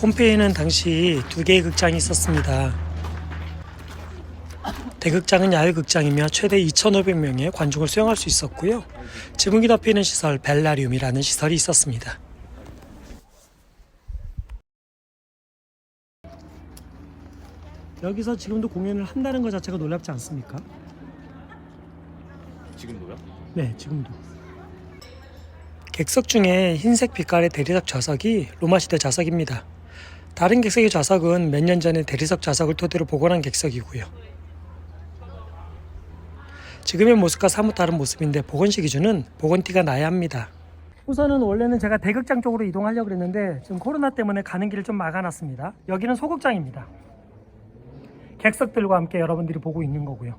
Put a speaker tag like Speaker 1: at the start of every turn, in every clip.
Speaker 1: 폼페이에는 당시 두 개의 극장이 있었습니다. 대극장은 야외극장이며 최대 2,500명의 관중을 수용할 수 있었고요. 지붕이 덮이는 시설 벨라리움이라는 시설이 있었습니다. 여기서 지금도 공연을 한다는 것 자체가 놀랍지 않습니까?
Speaker 2: 지금도요?
Speaker 1: 네, 지금도. 객석 중에 흰색 빛깔의 대리석 좌석이 로마 시대 좌석입니다. 다른 객석의 좌석은 몇 년 전에 대리석 좌석을 토대로 복원한 객석이고요. 지금의 모습과 사뭇 다른 모습인데 복원시 기준은 복원티가 나야 합니다. 우선은 원래는 제가 대극장 쪽으로 이동하려고 그랬는데 지금 코로나 때문에 가는 길을 좀 막아놨습니다. 여기는 소극장입니다. 객석들과 함께 여러분들이 보고 있는 거고요.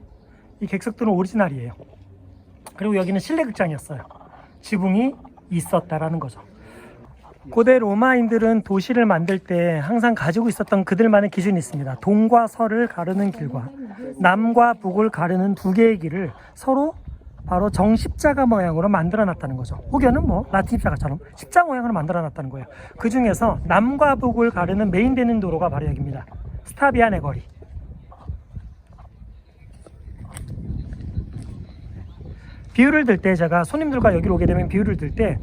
Speaker 1: 이 객석들은 오리지널이에요. 그리고 여기는 실내 극장이었어요. 지붕이 있었다라는 거죠. 고대 로마인들은 도시를 만들 때 항상 가지고 있었던 그들만의 기준이 있습니다. 동과 서를 가르는 길과 남과 북을 가르는 두 개의 길을 서로 바로 정십자가 모양으로 만들어 놨다는 거죠. 혹여는 뭐 라틴 십자가처럼 십자 모양으로 만들어 놨다는 거예요. 그 중에서 남과 북을 가르는 메인 되는 도로가 바로 여기입니다. 스타비아네 거리. 비유를 들 때 제가 손님들과 여기로 오게 되면 비유를 들때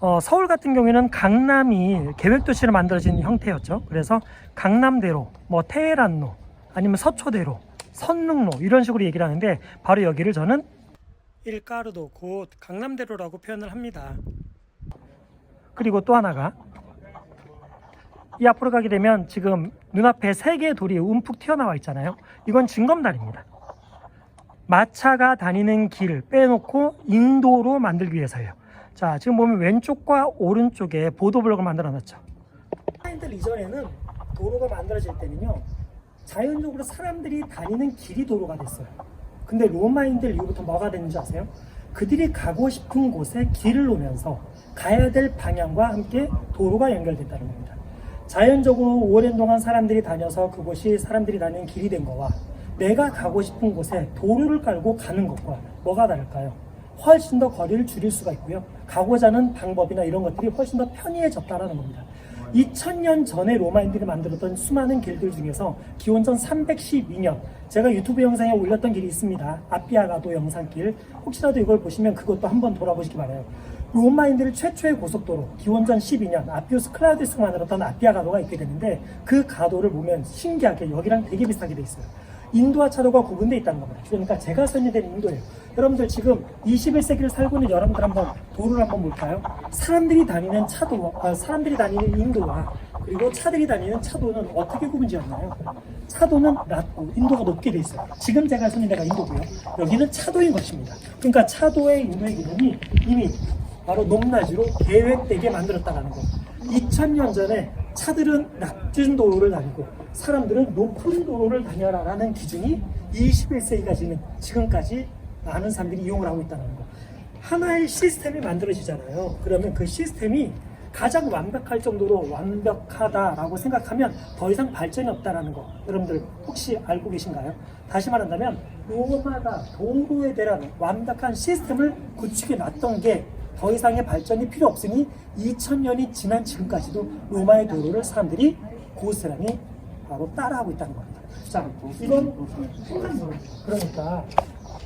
Speaker 1: 어, 서울 같은 경우에는 강남이 계획도시로 만들어진 형태였죠. 그래서 강남대로, 뭐 테헤란로, 아니면 서초대로, 선릉로 이런 식으로 얘기를 하는데 바로 여기를 저는 일가르도 곧 강남대로라고 표현을 합니다. 그리고 또 하나가 이 앞으로 가게 되면 지금 눈앞에 세 개의 돌이 움푹 튀어나와 있잖아요. 이건 징검다리입니다. 마차가 다니는 길 빼놓고 인도로 만들기 위해서예요. 자, 지금 보면 왼쪽과 오른쪽에 보도블록을 만들어 놨죠. 타인들 이전에는 도로가 만들어질 때는요, 자연적으로 사람들이 다니는 길이 도로가 됐어요. 근데 로마인들 이후부터 뭐가 됐는지 아세요? 그들이 가고 싶은 곳에 길을 놓으면서 가야 될 방향과 함께 도로가 연결됐다는 겁니다. 자연적으로 오랜 동안 사람들이 다녀서 그곳이 사람들이 다니는 길이 된 거와 내가 가고 싶은 곳에 도로를 깔고 가는 것과 뭐가 다를까요? 훨씬 더 거리를 줄일 수가 있고요. 가고자 하는 방법이나 이런 것들이 훨씬 더 편리해졌다는 겁니다. 2000년 전에 로마인들이 만들었던 수많은 길들 중에서 기원전 312년 제가 유튜브 영상에 올렸던 길이 있습니다. 아피아가도 영상길. 혹시라도 이걸 보시면 그것도 한번 돌아보시기 바라요. 로마인들 최초의 고속도로 기원전 12년 아피우스 클라우디스가 만들었던 아피아가도가 있게 되는데 그 가도를 보면 신기하게 여기랑 되게 비슷하게 돼 있어요. 인도와 차도가 구분되어 있다는 겁니다. 그러니까 제가 설명된 인도예요. 여러분들 지금 21세기를 살고 있는 여러분들 한번 도로를 한번 볼까요? 사람들이 다니는 차도, 아, 사람들이 다니는 인도와 그리고 차들이 다니는 차도는 어떻게 구분지었나요? 차도는 낮고 인도가 높게 돼 있어요. 지금 제가 설명데가 인도고요. 여기는 차도인 것입니다. 그러니까 차도의 인도의 기준이 이미 바로 높낮이로 계획되게 만들었다는 거. 2000년 전에 차들은 낮은 도로를 다니고 사람들은 높은 도로를 다녀라라는 기준이 21세기까지는 지금까지 많은 사람들이 이용을 하고 있다는 거. 하나의 시스템이 만들어지잖아요. 그러면 그 시스템이 가장 완벽할 정도로 완벽하다라고 생각하면 더 이상 발전이 없다라는 거. 여러분들 혹시 알고 계신가요? 다시 말한다면 로마가 도로에 대한 완벽한 시스템을 구축해 놨던 게 더 이상의 발전이 필요 없으니 2000년이 지난 지금까지도 로마의 도로를 사람들이 고스란히 바로 따라하고 있다는 겁니다. 자, 이건 그러니까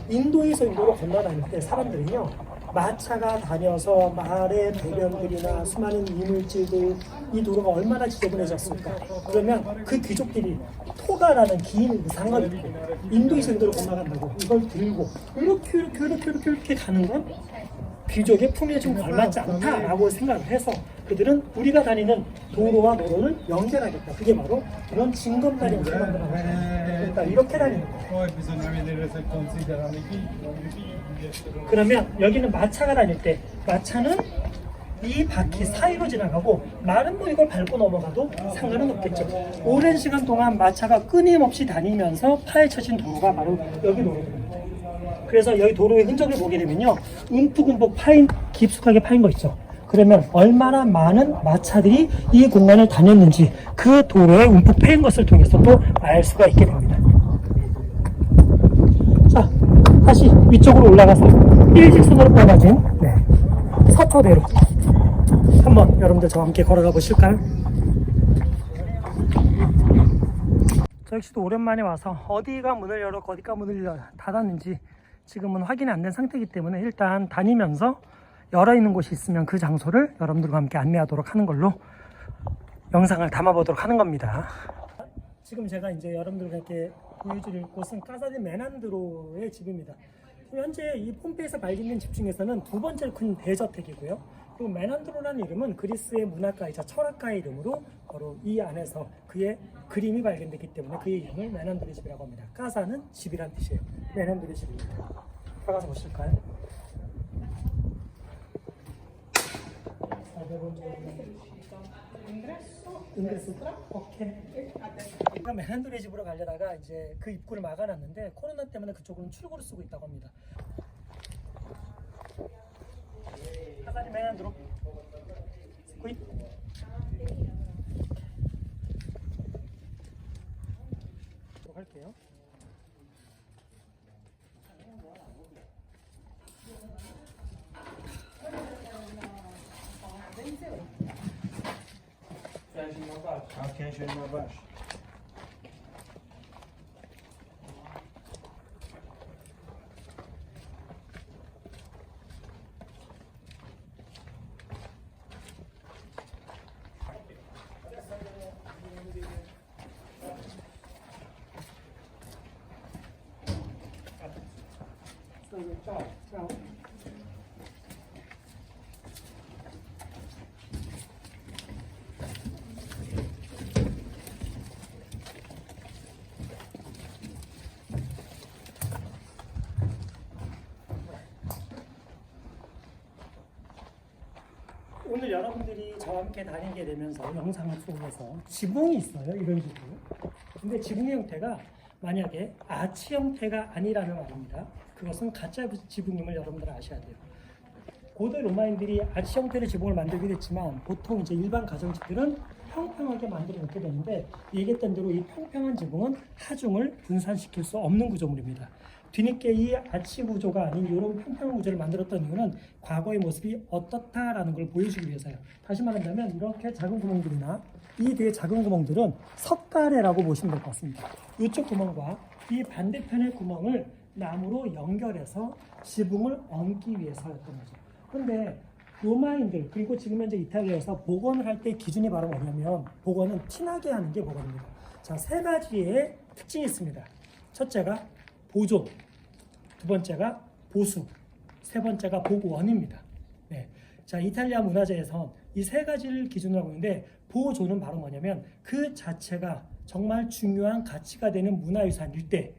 Speaker 1: 인도에서 인도로 건너다닐 때 사람들은요 마차가 다녀서 말의 배변들이나 수많은 이물질들 이 도로가 얼마나 지저분해졌을까 그러면 그 귀족들이 토가라는 긴 상을 입고 인도에서 인도로 건너간다고 이걸 들고 이렇게 이렇게 이렇게 이렇게 이렇게 가는 건 귀족의 품에 좀 걸맞지 않다라고 생각을 해서 그들은 우리가 다니는 도로와 도로를 연결하겠다. 그게 바로 이런 징검다리 형태를 만들어 그러니까 이렇게 다니는 거예요.
Speaker 3: Figli.
Speaker 1: 그러면 여기는 마차가 다닐 때 마차는 이 바퀴 사이로 지나가고 말은 뭐 이걸 밟고 넘어가도 상관은 없겠죠. 오랜 시간 동안 마차가 끊임없이 다니면서 파헤쳐진 도로가 바로 여기 도로입니다. 그래서 여기 도로의 흔적을 보게 되면요. 움푹움푹 파인, 깊숙하게 파인 거 있죠. 그러면 얼마나 많은 마차들이 이 공간을 다녔는지 그 도로에 움푹 패인 것을 통해서도 알 수가 있게 됩니다. 자, 다시 위쪽으로 올라가서 일직선으로 뻗어진 네, 서초대로 한번 여러분들 저와 함께 걸어가 보실까요? 저 역시도 오랜만에 와서 어디가 문을 열었고 어디가 문을 열- 닫았는지 지금은 확인이 안 된 상태이기 때문에 일단 다니면서 열어 있는 곳이 있으면 그 장소를 여러분들과 함께 안내하도록 하는 걸로 영상을 담아보도록 하는 겁니다. 지금 제가 이제 여러분들과 함께 보여드릴 곳은 까사디 메난드로의 집입니다. 현재 이 폼페이에서 발견된 집 중에서는 두 번째 큰 대저택이고요. 그리고 메난드로라는 이름은 그리스의 문학가이자 철학가의 이름으로 바로 이 안에서 그의 그림이 발견됐기 때문에 그의 이름을 메난드로의 집이라고 합니다. 까사는 집이란 뜻이에요. 메난드로의 집입니다. 들어가서 보실까요? 오케이. 그럼 메난드로의 집으로 가려다가 이제 그 입구를 막아놨는데 코로나 때문에 그쪽으로는 출구를 쓰고 있다고 합니다. 카사리 메난드로. 구입. 또 할게요.
Speaker 3: Queres ir mais baixo? Ah, queres ir
Speaker 1: 오늘 여러분들이 저와 함께 다니게 되면서 영상을 통해서 지붕이 있어요. 이런 지붕. 근데 지붕의 형태가 만약에 아치 형태가 아니라는 말입니다. 그것은 가짜 지붕임을 여러분들 아셔야 돼요. 고대 로마인들이 아치 형태의 지붕을 만들기도 했지만 보통 이제 일반 가정집들은 평평하게 만들어 놓게 되는데 얘기했던 대로 이 평평한 지붕은 하중을 분산시킬 수 없는 구조물입니다. 뒤늦게 이 아치 구조가 아닌 이런 평평한 구조를 만들었던 이유는 과거의 모습이 어떻다라는 걸 보여주기 위해서요. 다시 말한다면 이렇게 작은 구멍들이나 이 뒤에 작은 구멍들은 석가래라고 보시면 될 것 같습니다. 이쪽 구멍과 이 반대편의 구멍을 나무로 연결해서 지붕을 얹기 위해서였던 거죠. 그런데 로마인들 그리고 지금 현재 이탈리아에서 복원을 할 때 기준이 바로 뭐냐면 복원은 티나게 하는 게 복원입니다. 자, 세 가지의 특징이 있습니다. 첫째가 보존, 두 번째가 보수, 세 번째가 복원입니다. 네. 자, 이탈리아 문화재에선 이세 가지를 기준으로 하고 있는데 보존은 바로 뭐냐면 그 자체가 정말 중요한 가치가 되는 문화유산일 때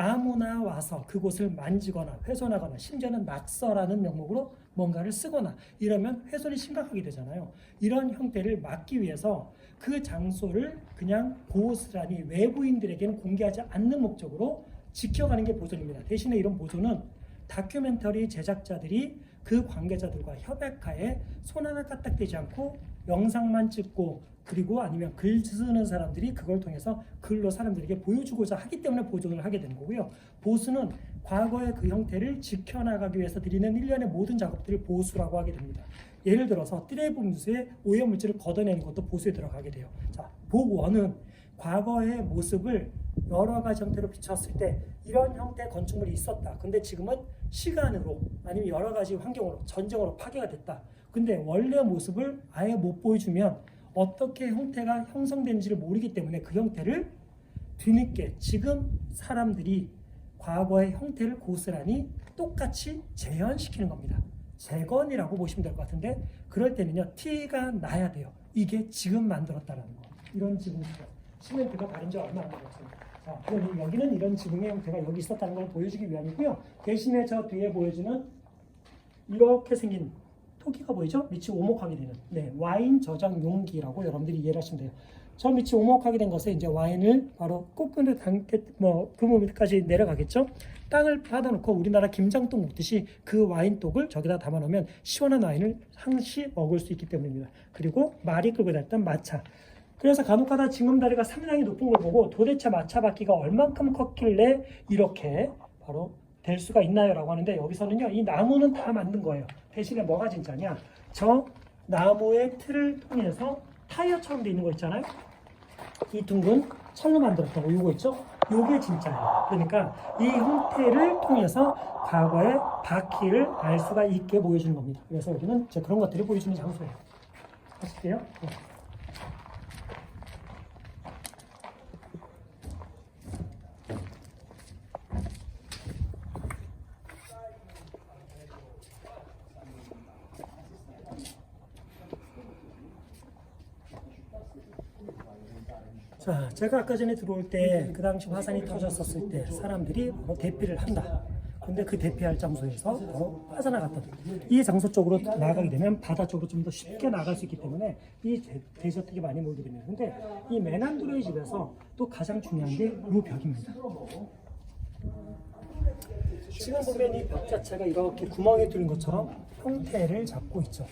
Speaker 1: 아무나 와서 그곳을 만지거나 훼손하거나 심지어는 낙서라는 명목으로 뭔가를 쓰거나 이러면 훼손이 심각하게 되잖아요. 이런 형태를 막기 위해서 그 장소를 그냥 고스란히 외부인들에게는 공개하지 않는 목적으로 지켜가는 게 보존입니다. 대신에 이런 보존은 다큐멘터리 제작자들이 그 관계자들과 협약하에 손 하나 까딱대지 않고 영상만 찍고 그리고 아니면 글 쓰는 사람들이 그걸 통해서 글로 사람들에게 보여주고자 하기 때문에 보존을 하게 되는 거고요. 보수는 과거의 그 형태를 지켜나가기 위해서 드리는 일련의 모든 작업들을 보수라고 하게 됩니다. 예를 들어서 띠레분수의 오염물질을 걷어내는 것도 보수에 들어가게 돼요. 자, 복원은 과거의 모습을 여러 가지 형태로 비쳤을 때 이런 형태의 건축물이 있었다. 근데 지금은 시간으로 아니면 여러 가지 환경으로 전쟁으로 파괴가 됐다. 근데 원래 모습을 아예 못 보여주면 어떻게 형태가 형성되는지를 모르기 때문에 그 형태를 뒤늦게 지금 사람들이 과거의 형태를 고스란히 똑같이 재현시키는 겁니다. 재건이라고 보시면 될 것 같은데 그럴 때는요 티가 나야 돼요. 이게 지금 만들었다는 거. 이런 지붕이죠. 시멘트가 바른 지 얼마 안 되었습니다. 자, 그럼 여기는 이런 지붕의 형태가 여기 있었다는 걸 보여주기 위함이고요. 대신에 저 뒤에 보여주는 이렇게 생긴 토끼가 보이죠? 밑이 오목하게 되는 네, 와인 저장 용기라고 여러분들이 이해를 하시면 돼요. 저 밑이 오목하게 된 것에 이제 와인을 바로 꽃끈에 담게 뭐그 부분까지 내려가겠죠. 땅을 받아놓고 우리나라 김장떡 먹듯이 그 와인떡을 저기다 담아놓으면 시원한 와인을 항시 먹을 수 있기 때문입니다. 그리고 말이 끌고 다녔던 마차. 그래서 간혹가다 징검다리가 상당히 높은 걸 보고 도대체 마차 바퀴가 얼만큼 컸길래 이렇게 바로 될 수가 있나요 라고 하는데 여기서는요 이 나무는 다 만든 거예요. 대신에 뭐가 진짜냐? 저 나무의 틀을 통해서 타이어처럼 돼 있는 거 있잖아요. 이 둥근 철로 만들었던 거 요거 있죠? 요게 진짜예요. 그러니까 이 형태를 통해서 과거의 바퀴를 알 수가 있게 보여주는 겁니다. 그래서 여기는 그런 것들을 보여주는 장소예요. 하실게요. 네. 자, 제가 아까 전에 들어올 때 그 당시 화산이 터졌었을 때 사람들이 바로 대피를 한다. 근데 그 대피할 장소에서 바로 빠져나갔다. 이 장소 쪽으로 나가게 되면 바다 쪽으로 좀 더 쉽게 나갈 수 있기 때문에 이 대- 대저택이 많이 몰게 됩니다. 근데 이 메난드로의 집에서 또 가장 중요한 게 이 벽입니다. 지금 보면 이 벽 자체가 이렇게 구멍이 뚫린 것처럼 형태를 잡고 있죠.